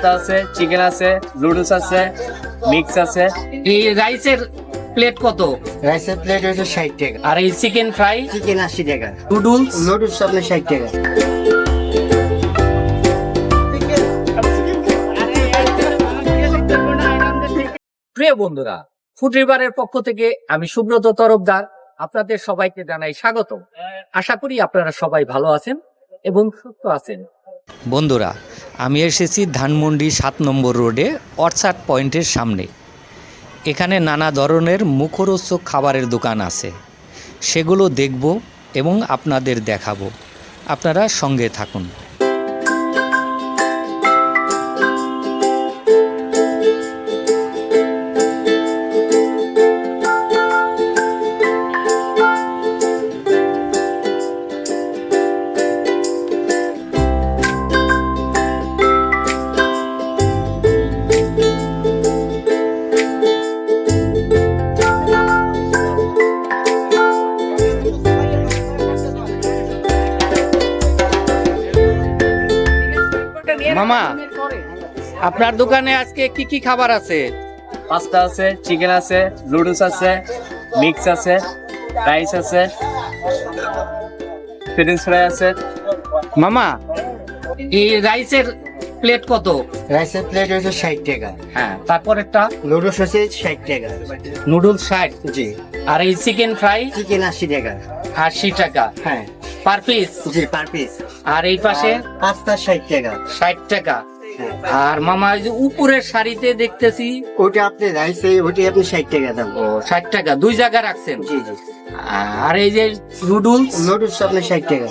Pasta আছে chicken আছে noodles আছে মিক্স আছে। এই রাইসের প্লেট কত? রাইসের প্লেট হচ্ছে ষাট টাকা। আর এই চিকেন ফ্রাই চিকেন আশি টাকা। নুডলস নুডলস আপনার ষাট টাকা। প্রিয় বন্ধুরা ফুড রিভারের পক্ষ থেকে আমি সুব্রত তরফদার আপনাদের সবাইকে জানাই স্বাগত। আশা করি আপনারা সবাই ভালো আছেন এবং সুস্থ আছেন। বন্ধুরা আমি এসেছি ধানমন্ডি সাত নম্বর রোডে অর্চার্ড পয়েন্টের সামনে। এখানে নানা ধরনের মুখরোচক খাবারের দোকান আছে। সেগুলো দেখব এবং আপনাদের দেখাবো। আপনারা সঙ্গে থাকুন। মামা আপনার দোকানে আজকে কি কি খাবার আছে? পাস্তা আছে চিকেন আছে নুডলস আছে মিক্স আছে রাইস আছে ফ্রেঞ্চ ফ্রাই আছে। মামা এই রাইসের প্লেট কত? রাইসের প্লেট হচ্ছে ষাট টাকা। হ্যাঁ তারপর একটা? নুডলস হচ্ছে ষাট টাকা। নুডলস ষাট? জি। আর এই চিকেন ফ্রাই? চিকেন আশি টাকা। আশি টাকা। হ্যাঁ। পার পিস জি পার পিস আর এই পাশে? পাঁচটা ষাট টাকা। ষাট টাকা। হ্যাঁ। আর মামা ওই যে উপরের শাড়িতে দেখতেছি ওটা আপনি রাইসে ওটি আপনি ষাট টাকা দাম। ও ষাট টাকা। দুই জায়গা রাখছেন? জি জি। আর এই যে নুডলস? নুডলস আপনি ষাট টাকা।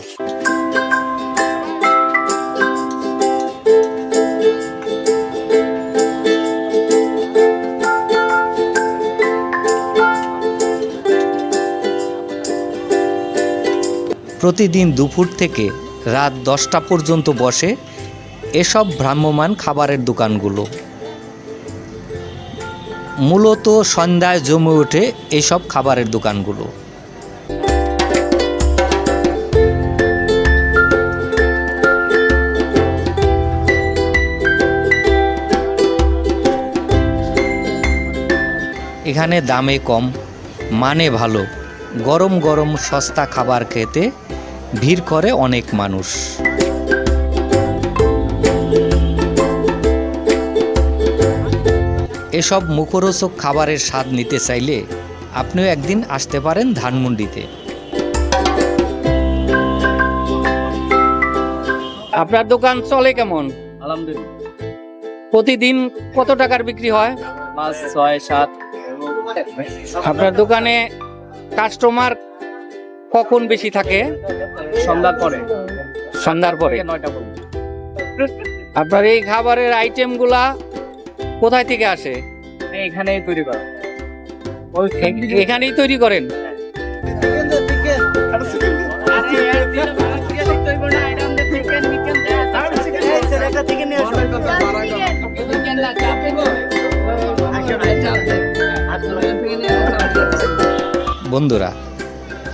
প্রতিদিন দুপুর থেকে রাত দশটা পর্যন্ত বসে এসব ভ্রাম্যমান খাবারের দোকানগুলো। মূলত সন্ধ্যায় জমে ওঠে এইসব খাবারের দোকানগুলো। এখানে দামে কম মানে ভালো। গরম গরম সস্তা খাবার খেতে ভিড় করে অনেক মানুষ। এসব মুখরোচক খাবারের স্বাদ নিতে চাইলে আপনিও একদিন আসতে পারেন ধানমন্ডিতে। আপনার দোকান চলে কেমন? আলহামদুলিল্লাহ। প্রতিদিন কত টাকার বিক্রি হয়? পাঁচ ছয় সাত। আপনার দোকানে কাস্টমার কখন বেশি থাকে? সন্ধ্যার পরে। সন্ধ্যার পরে? থেকে নয়টা পর্যন্ত। আপনার এই খাবারের আইটেমগুলা কোথায় থেকে আসে? এখানেই তৈরি করা। এখানেই তৈরি করেন? বন্ধুরা